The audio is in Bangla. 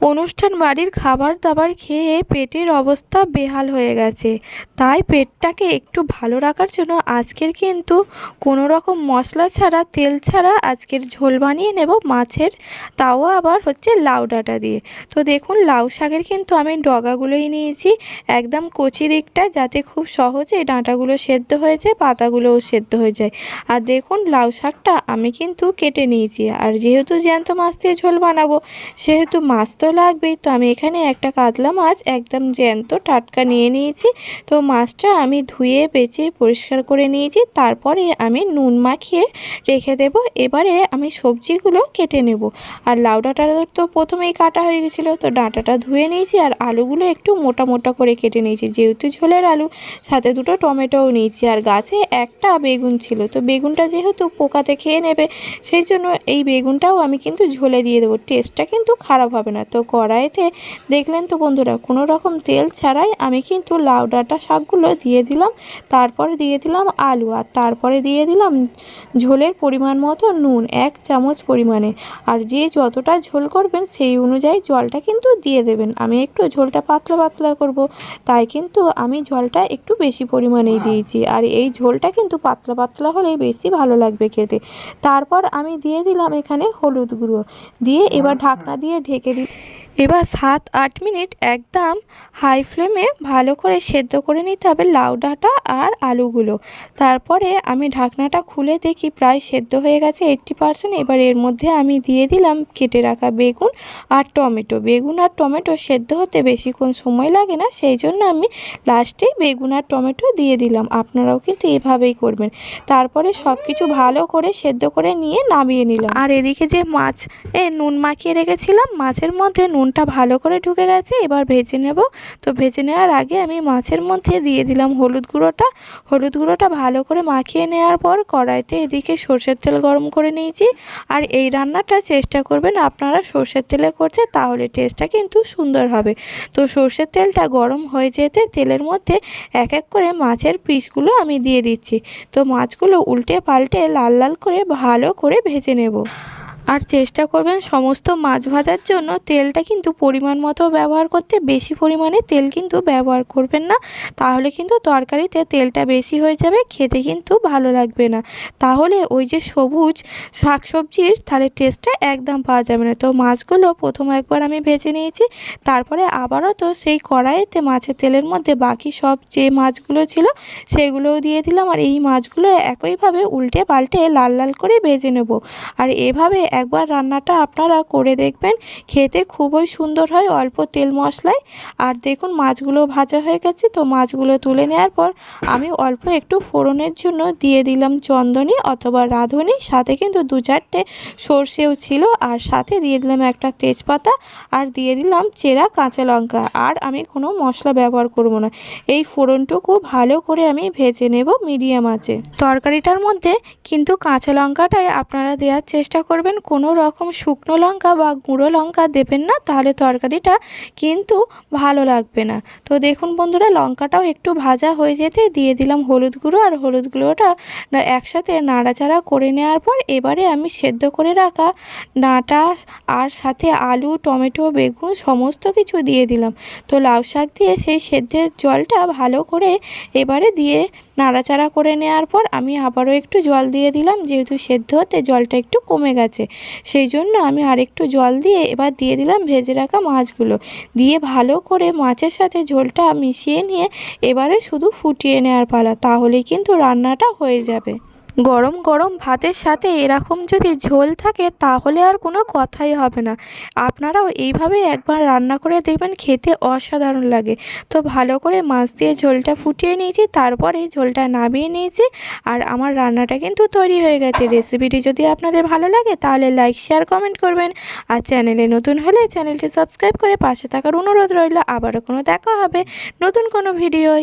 অনুষ্ঠান বাড়ির খাবার দাবার খেয়ে পেটের অবস্থা বেহাল হয়ে গেছে। তাই পেটটাকে একটু ভালো রাখার জন্য আজকের কিন্তু কোনো রকম মশলা ছাড়া, তেল ছাড়া আজকের ঝোল বানিয়ে নেব মাছের। তাও আবার হচ্ছে লাউ ডাঁটা দিয়ে। তো দেখুন, লাউ শাকের কিন্তু আমি ডগাগুলোই নিয়েছি। একদম কচি দিকটা যাতে খুব সহজে ডাঁটাগুলো সেদ্ধ হয়ে যায়, পাতাগুলোও সেদ্ধ হয়ে যায়। আর দেখুন, লাউ শাকটা আমি কিন্তু কেটে নিয়েছি। আর যেহেতু জ্যান্ত মাছ দিয়ে ঝোল বানাবো, সেহেতু মাছ তো লাগবেই তো আমি এখানে একটা কাতলা মাছ একদম জ্যান্ত টাটকা নিয়ে নিয়েছি। তো মাছটা আমি ধুয়ে বেছে পরিষ্কার করে নিয়েছি। তারপরে আমি নুন মাখিয়ে রেখে দেব। এবারে আমি সবজিগুলো কেটে নেব। আর লাউ ডাঁটাটা তো প্রথমেই কাটা হয়ে গেছিল। তো ডাঁটাটা ধুয়ে নিয়েছি আর আলুগুলো একটু মোটা মোটা করে কেটে নিয়েছি। যেহেতু ঝোলের আলু, সাথে দুটো টমেটোও নিয়েছি আর গাছে একটা বেগুন ছিল। তো বেগুনটা যেহেতু পোকাতে খেয়ে নেবে, সেই জন্য এই বেগুনটাও আমি কিন্তু ঝোলে দিয়ে দেবো। টেস্টটা কিন্তু খারাপ হবে না। তো কড়াইতে দেখলেন তো বন্ধুরা, কোনো রকম তেল ছাড়াই আমি কিন্তু লাউ ডাঁটা শাকগুলো দিয়ে দিলাম, তারপরে দিয়ে দিলাম আলু আর তারপরে দিয়ে দিলাম ঝোলের পরিমাণ মতো নুন, এক চামচ পরিমাণে। আর যে যতটা ঝোল করবেন সেই অনুযায়ী জলটা কিন্তু দিয়ে দেবেন। আমি একটু ঝোলটা পাতলা পাতলা করব, তাই কিন্তু আমি জলটা একটু বেশি পরিমাণেই দিয়েছি। আর এই ঝোলটা কিন্তু পাতলা পাতলা হলেই বেশি ভালো লাগবে খেতে। তারপর আমি দিয়ে দিলাম এখানে হলুদ গুঁড়ো, দিয়ে এবার ঢাকনা দিয়ে ঢেকে দিই এবার সাত আট মিনিট একদম হাই ফ্লেমে ভালো করে সেদ্ধ করে নিতে হবে লাউ ডাঁটা আর আলুগুলো। তারপরে আমি ঢাকনাটা খুলে দেখি প্রায় সেদ্ধ হয়ে গেছে এইট্টি পারসেন্ট এবার এর মধ্যে আমি দিয়ে দিলাম কেটে রাখা বেগুন আর টমেটো। বেগুন আর টমেটো সেদ্ধ হতে বেশিক্ষণ সময় লাগে না, সেই জন্য আমি লাস্টে বেগুন আর টমেটো দিয়ে দিলাম। আপনারাও কিন্তু এভাবেই করবেন। তারপরে সব কিছু ভালো করে সেদ্ধ করে নিয়ে নামিয়ে নিলাম। আর এদিকে যে মাছ, এ নুন মাখিয়ে রেখেছিলাম, মাছের মধ্যে নুনটা ভালো করে ঢুকে গেছে, এবার ভেজে নেব। তো ভেজে নেওয়ার আগে আমি মাছের মধ্যে দিয়ে দিলাম হলুদ গুঁড়োটা। হলুদ গুঁড়োটা ভালো করে মাখিয়ে নেওয়ার পর কড়াইতে এদিকে সর্ষের তেল গরম করে নিয়েছি। আর এই রান্নাটা চেষ্টা করবেন আপনারা সর্ষের তেলে করছে তাহলে টেস্টটা কিন্তু সুন্দর হবে। তো সর্ষের তেলটা গরম হয়ে যেতে তেলের মধ্যে এক এক করে মাছের পিসগুলো আমি দিয়ে দিচ্ছি। তো মাছগুলো উল্টে পাল্টে লাল লাল করে ভালো করে ভেজে নেব। আর চেষ্টা করবেন সমস্ত মাছ ভাজার জন্য তেলটা কিন্তু পরিমাণ মতো ব্যবহার করতে। বেশি পরিমাণে তেল কিন্তু ব্যবহার করবেন না। তাহলে কিন্তু তরকারিতে তেলটা বেশি হয়ে যাবে, খেতে কিন্তু ভালো লাগবে না। তাহলে ওই যে সবুজ শাকসবজির তাহলে টেস্টটা একদম পাওয়া যাবে না। তো মাছগুলো প্রথম একবার আমি ভেজে নিয়েছি, তারপরে আবারও তো সেই কড়াইতে মাছের তেলের মধ্যে বাকি সব যে মাছগুলো ছিল, সেগুলোও দিয়ে দিলাম। আর এই মাছগুলো একইভাবে উল্টে পাল্টে লাল লাল করে ভেজে নেব। আর এভাবে একবার রান্নাটা আপনারা করে দেখবেন। খেতে খুবই সুন্দর হয়, অল্প তেল মশলায়। আর দেখুন, মাছগুলো ভাজা হয়ে গেছে, তো মাছগুলো তুলে নেওয়ার পর আমি অল্প একটু ফোড়নের জন্য দিয়ে দিলাম চন্দনী অথবা রাঁধুনি। সাথে কিন্তু দু চারটে সর্ষেও ছিল। আর সাথে দিয়ে দিলাম একটা তেজপাতা আর দিয়ে দিলাম চেরা কাঁচা লঙ্কা। আর আমি কোনো মশলা ব্যবহার করব না। এই ফোড়নটুকু ভালো করে আমি ভেজে নেব মিডিয়াম আছে তরকারিটার মধ্যে কিন্তু কাঁচা লঙ্কাটাই আপনারা দেওয়ার চেষ্টা করবেন। কোনো রকম শুকনো লঙ্কা বা গুঁড়ো লঙ্কা দেবেন না, তাহলে তরকারিটা কিন্তু ভালো লাগবে না। তো দেখুন বন্ধুরা, লঙ্কাটাও একটু ভাজা হয়ে যেতে দিয়ে দিলাম হলুদ গুঁড়ো, আর হলুদ গুঁড়োটা একসাথে নাড়াচাড়া করে নেওয়ার পর এবারে আমি সেদ্ধ করে রাখা ডাঁটা আর সাথে আলু, টমেটো, বেগুন সমস্ত কিছু দিয়ে দিলাম। তো লাউ শাক দিয়ে সেই সেদ্ধের জলটা ভালো করে এবারে দিয়ে নাড়াচাড়া করে নেওয়ার পর আমি আবারও একটু জল দিয়ে দিলাম, যেহেতু সেদ্ধ হতে জলটা একটু কমে গেছে। সেই জন্য আমি আরেকটু জল দিয়ে এবার দিয়ে দিলাম ভেজে রাখা মাছগুলো। দিয়ে ভালো করে মাছের সাথে ঝোলটা মিশিয়ে নিয়ে এবারে শুধু ফুটিয়ে নেওয়ার পালা, তাহলেই কিন্তু রান্নাটা হয়ে যাবে। গরম গরম ভাতের সাথে এরকম যদি ঝোল থাকে তাহলে আর কোনো কথাই হবে না। আপনারাও এইভাবে একবার রান্না করে দেখবেন খেতে অসাধারণ লাগে। তো ভালো করে মাছ দিয়ে ঝোলটা ফুটিয়ে নিয়েছি, তারপরে ঝোলটা নামিয়ে নিয়েছি আর আমার রান্নাটা কিন্তু তৈরি হয়ে গেছে। রেসিপিটি যদি আপনাদের ভালো লাগে তাহলে লাইক, শেয়ার, কমেন্ট করবেন। আর চ্যানেলে নতুন হলে চ্যানেলটি সাবস্ক্রাইব করে পাশে থাকার অনুরোধ রইল। আবারও কোনো দেখা হবে নতুন কোনো ভিডিওয়।